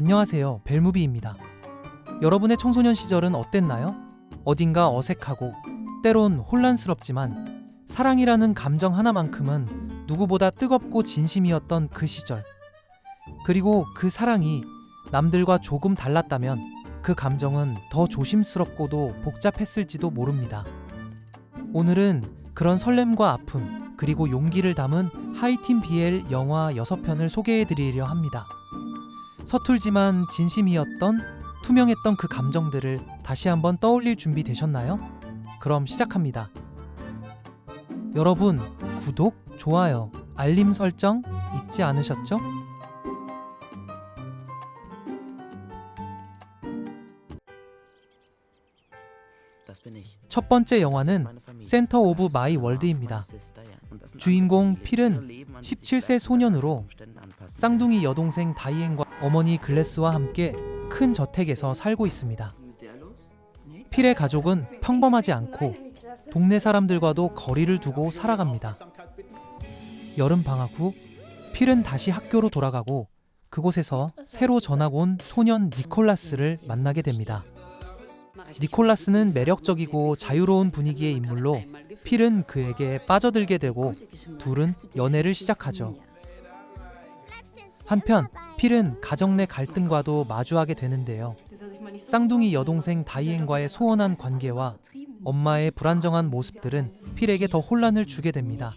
안녕하세요. 벨무비입니다. 여러분의 청소년 시절은 어땠나요? 어딘가 어색하고 때론 혼란스럽지만 사랑이라는 감정 하나만큼은 누구보다 뜨겁고 진심이었던 그 시절. 그리고 그 사랑이 남들과 조금 달랐다면 그 감정은 더 조심스럽고도 복잡했을지도 모릅니다. 오늘은 그런 설렘과 아픔, 그리고 용기를 담은 하이틴 BL 영화 6편을 소개해 드리려 합니다. 서툴지만 진심이었던 투명했던 그 감정들을 다시 한번 떠올릴 준비 되셨나요? 그럼 시작합니다. 여러분, 구독, 좋아요, 알림 설정 잊지 않으셨죠? 첫 번째 영화는 센터 오브 마이 월드입니다. 주인공 필은 17세 소년으로 쌍둥이 여동생 다이앤과 어머니 글래스와 함께 큰 저택에서 살고 있습니다. 필의 가족은 평범하지 않고 동네 사람들과도 거리를 두고 살아갑니다. 여름 방학 후 필은 다시 학교로 돌아가고 그곳에서 새로 전학 온 소년 니콜라스를 만나게 됩니다. 니콜라스는 매력적이고 자유로운 분위기의 인물로 필은 그에게 빠져들게 되고 둘은 연애를 시작하죠. 한편 필은 가정 내 갈등과도 마주하게 되는데요. 쌍둥이 여동생 다이앤과의 소원한 관계와 엄마의 불안정한 모습들은 필에게 더 혼란을 주게 됩니다.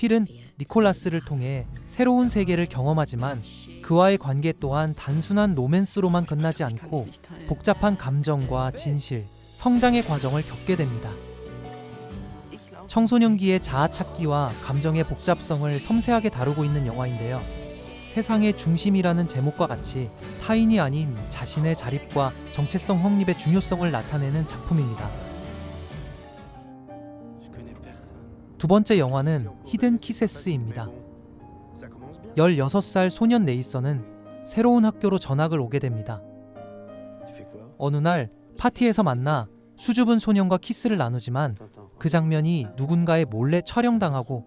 필은 니콜라스를 통해 새로운 세계를 경험하지만 그와의 관계 또한 단순한 로맨스로만 끝나지 않고 복잡한 감정과 진실, 성장의 과정을 겪게 됩니다. 청소년기의 자아 찾기와 감정의 복잡성을 섬세하게 다루고 있는 영화인데요. 세상의 중심이라는 제목과 같이 타인이 아닌 자신의 자립과 정체성 확립의 중요성을 나타내는 작품입니다. 두 번째 영화는 히든 키세스입니다. 16살 소년 네이선은 새로운 학교로 전학을 오게 됩니다. 어느 날 파티에서 만나 수줍은 소년과 키스를 나누지만 그 장면이 누군가의 몰래 촬영당하고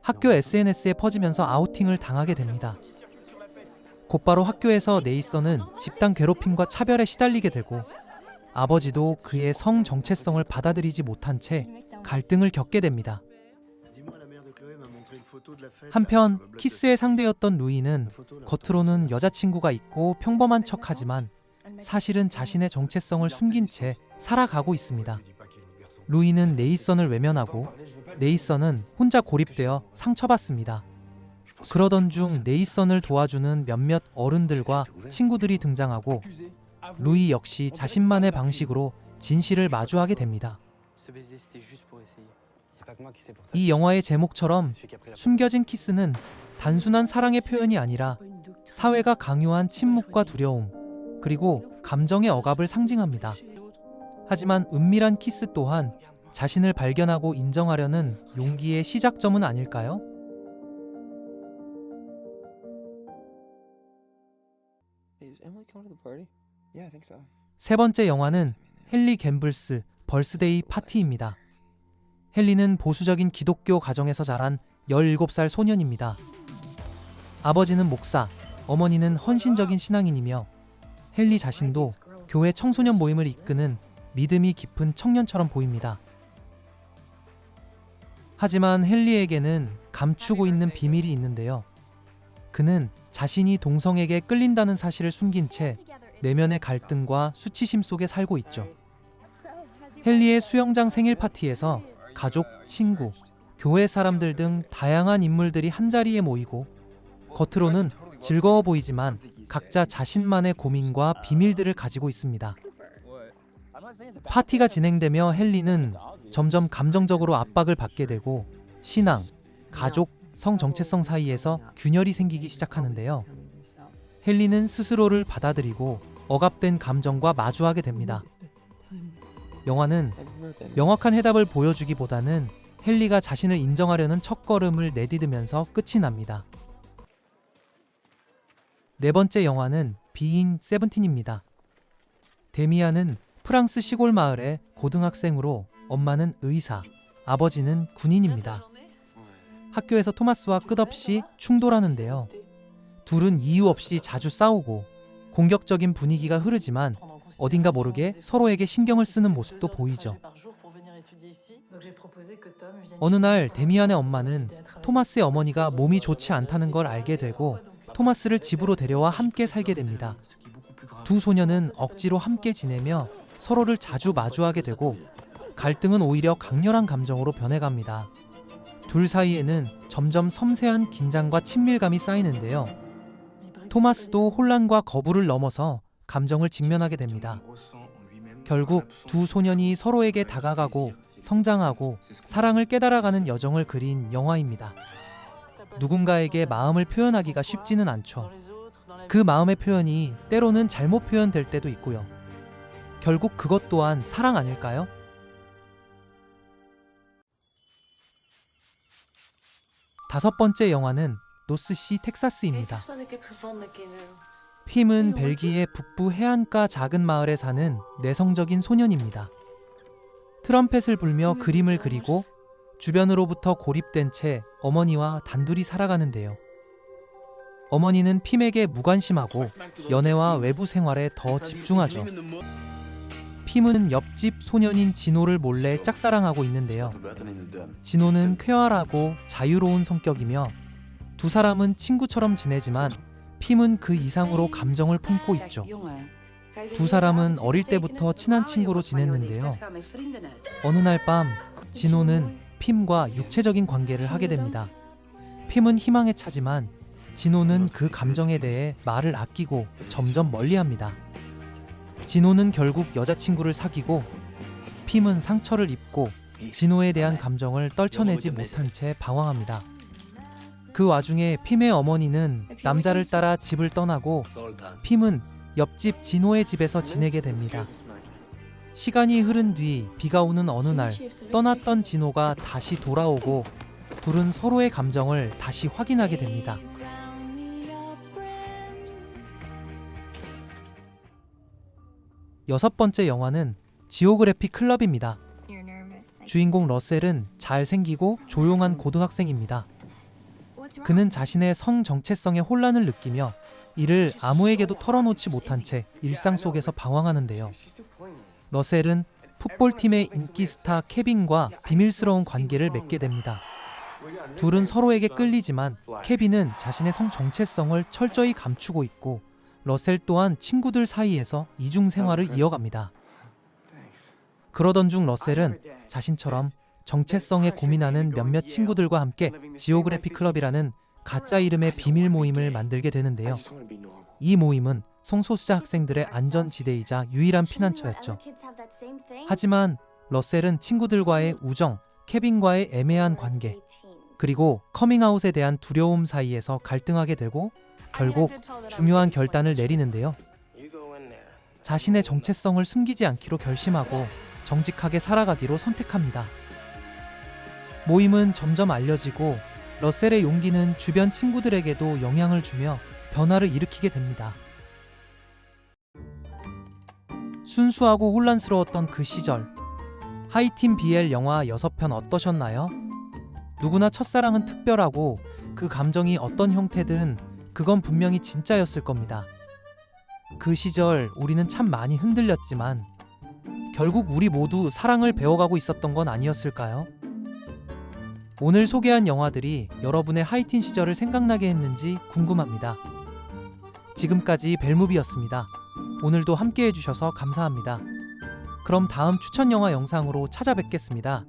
학교 SNS에 퍼지면서 아우팅을 당하게 됩니다. 곧바로 학교에서 네이선은 집단 괴롭힘과 차별에 시달리게 되고 아버지도 그의 성 정체성을 받아들이지 못한 채 갈등을 겪게 됩니다. 한편 키스의 상대였던 루이는 겉으로는 여자친구가 있고 평범한 척하지만 사실은 자신의 정체성을 숨긴 채 살아가고 있습니다. 루이는 네이선을 외면하고 네이선은 혼자 고립되어 상처받습니다. 그러던 중 네이선을 도와주는 몇몇 어른들과 친구들이 등장하고 루이 역시 자신만의 방식으로 진실을 마주하게 됩니다. 이 영화의 제목처럼 숨겨진 키스는 단순한 사랑의 표현이 아니라 사회가 강요한 침묵과 두려움, 그리고 감정의 억압을 상징합니다. 하지만 은밀한 키스 또한 자신을 발견하고 인정하려는 용기의 시작점은 아닐까요? 세 번째 영화는 헨리 갬블스 벌스데이 파티입니다. 헨리는 보수적인 기독교 가정에서 자란 17살 소년입니다. 아버지는 목사, 어머니는 헌신적인 신앙인이며 헨리 자신도 교회 청소년 모임을 이끄는 믿음이 깊은 청년처럼 보입니다. 하지만 헨리에게는 감추고 있는 비밀이 있는데요. 그는 자신이 동성에게 끌린다는 사실을 숨긴 채 내면의 갈등과 수치심 속에 살고 있죠. 헨리의 수영장 생일 파티에서 가족, 친구, 교회 사람들 등 다양한 인물들이 한자리에 모이고 겉으로는 즐거워 보이지만 각자 자신만의 고민과 비밀들을 가지고 있습니다. 파티가 진행되며 헨리는 점점 감정적으로 압박을 받게 되고 신앙, 가족, 성 정체성 사이에서 균열이 생기기 시작하는데요. 헨리는 스스로를 받아들이고 억압된 감정과 마주하게 됩니다. 영화는. 명확한 해답을 보여주기보다는 헨리가 자신을 인정하려는 첫걸음을 내디디면서 끝이 납니다. 네 번째 영화는 비인 세븐틴입니다. 데미안은 프랑스 시골 마을의 고등학생으로 엄마는 의사, 아버지는 군인입니다. 학교에서 토마스와 끝없이 충돌하는데요. 둘은 이유 없이 자주 싸우고 공격적인 분위기가 흐르지만 어딘가 모르게 서로에게 신경을 쓰는 모습도 보이죠. 어느 날 데미안의 엄마는 토마스의 어머니가 몸이 좋지 않다는 걸 알게 되고 토마스를 집으로 데려와 함께 살게 됩니다. 두 소녀는 억지로 함께 지내며 서로를 자주 마주하게 되고 갈등은 오히려 강렬한 감정으로 변해갑니다. 둘 사이에는 점점 섬세한 긴장과 친밀감이 쌓이는데요. 토마스도 혼란과 거부를 넘어서 감정을 직면하게 됩니다. 결국 두 소년이 서로에게 다가가고 성장하고 사랑을 깨달아가는 여정을 그린 영화입니다. 누군가에게 마음을 표현하기가 쉽지는 않죠. 그 마음의 표현이 때로는 잘못 표현될 때도 있고요. 결국 그것 또한 사랑 아닐까요? 다섯 번째 영화는 노스 시 텍사스입니다. 핌은 벨기에 북부 해안가 작은 마을에 사는 내성적인 소년입니다. 트럼펫을 불며 그림을 그리고 주변으로부터 고립된 채 어머니와 단둘이 살아가는데요. 어머니는 핌에게 무관심하고 연애와 외부 생활에 더 집중하죠. 핌은 옆집 소년인 진호를 몰래 짝사랑하고 있는데요. 진호는 쾌활하고 자유로운 성격이며 두 사람은 친구처럼 지내지만 핌은 그 이상으로 감정을 품고 있죠. 두 사람은 어릴 때부터 친한 친구로 지냈는데요. 어느 날 밤 진호는 핌과 육체적인 관계를 하게 됩니다. 핌은 희망에 차지만 진호는 그 감정에 대해 말을 아끼고 점점 멀리합니다. 진호는 결국 여자친구를 사귀고 핌은 상처를 입고 진호에 대한 감정을 떨쳐내지 못한 채 방황합니다. 그 와중에 핌의 어머니는 남자를 따라 집을 떠나고 핌은 옆집 진호의 집에서 지내게 됩니다. 시간이 흐른 뒤 비가 오는 어느 날 떠났던 진호가 다시 돌아오고 둘은 서로의 감정을 다시 확인하게 됩니다. 여섯 번째 영화는 지오그래피 클럽입니다. 주인공 러셀은 잘생기고 조용한 고등학생입니다. 그는 자신의 성 정체성에 혼란을 느끼며 이를 아무에게도 털어놓지 못한 채 일상 속에서 방황하는데요. 러셀은 풋볼팀의 인기 스타 케빈과 비밀스러운 관계를 맺게 됩니다. 둘은 서로에게 끌리지만 케빈은 자신의 성 정체성을 철저히 감추고 있고 러셀 또한 친구들 사이에서 이중 생활을 이어갑니다. 그러던 중 러셀은 자신처럼 정체성에 고민하는 몇몇 친구들과 함께 지오그래피 클럽이라는 가짜 이름의 비밀 모임을 만들게 되는데요. 이 모임은 성소수자 학생들의 안전지대이자 유일한 피난처였죠. 하지만 러셀은 친구들과의 우정, 케빈과의 애매한 관계, 그리고 커밍아웃에 대한 두려움 사이에서 갈등하게 되고 결국 중요한 결단을 내리는데요. 자신의 정체성을 숨기지 않기로 결심하고 정직하게 살아가기로 선택합니다. 모임은 점점 알려지고 러셀의 용기는 주변 친구들에게도 영향을 주며 변화를 일으키게 됩니다. 순수하고 혼란스러웠던 그 시절. 하이틴 BL 영화 6편 어떠셨나요? 누구나 첫사랑은 특별하고 그 감정이 어떤 형태든 그건 분명히 진짜였을 겁니다. 그 시절 우리는 참 많이 흔들렸지만 결국 우리 모두 사랑을 배워가고 있었던 건 아니었을까요? 오늘 소개한 영화들이 여러분의 하이틴 시절을 생각나게 했는지 궁금합니다. 지금까지 벨무비였습니다. 오늘도 함께 해주셔서 감사합니다. 그럼 다음 추천 영화 영상으로 찾아뵙겠습니다.